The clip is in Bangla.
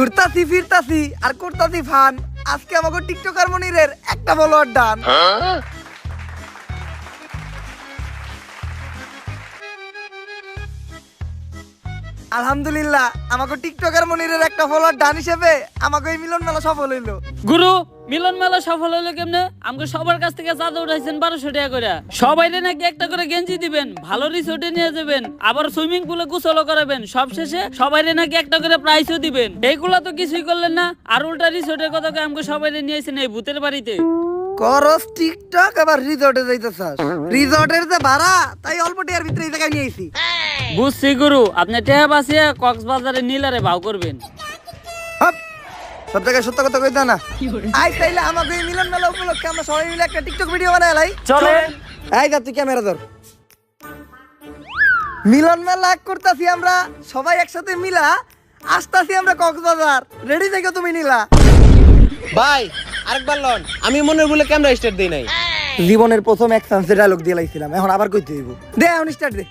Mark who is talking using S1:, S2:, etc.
S1: ঘুরতাছি ফিরতাছি আর করতাছি ফান। আজকে আমাকে টিকটকার মনিরের একটা ফলোয়ার ডান আলহামদুলিল্লাহ আমাকে টিকটকার মনিরের একটা ফলোয়ার ডান হিসেবে আমাকে এই মিলন মেলা সফল হইল।
S2: গুরু মিলন মেলা সফল হলো কেমনে? আমাকে সবার কাছ থেকে চাঁদা উঠাইছেন বারোশো টাকা করে। সবাই নাকি একটা করে গেঞ্জি দিবেন ভালো রিসোর্টে নিয়ে যাবেন আবার সুইমিং পুলে গোসলও করাবেন। সব শেষে সবাই নাকি একটা করে প্রাইজও দিবেন। এইগুলা তো কিছুই করলেন না আর উল্টা রিসোর্টের কথা আমাকে সবাই নিয়েছেন এই ভূতের বাড়িতে।
S1: করস টিকটক আবার রিসর্টে যাইতেছাস। রিসর্টের যে ভাড়া তাই অল্প টিয়ার ভিতরে এই জায়গায় নিয়ে আইছি।
S2: বুঝছি গুরু আপনি টেহা বাসিয়ে কক্সবাজারে নীলারে ভাও করবেন।
S1: সব জায়গায় সত্য কথা কইতা না। আই তাইলে আমাকে মিলন মেলা উপলক্ষে আমরা সবাই মিলে একটা টিকটক ভিডিও বানাই লাই। যা তুই ক্যামেরা ধর। মিলন মেলা করতাছি আমরা সবাই একসাথে মিলা আসতাছি আমরা কক্সবাজার। রেডি থেকে তুমি নিলা।
S3: ভাই আরেকবার লন আমি মনের বলে ক্যামেরা স্টার্ট দেই নাই।
S1: জীবনের প্রথম এক চান্সে ডায়লগ দিয়ে লাইছিলাম এখন আবার কইতে হইব। দে এখন স্টার্ট দে।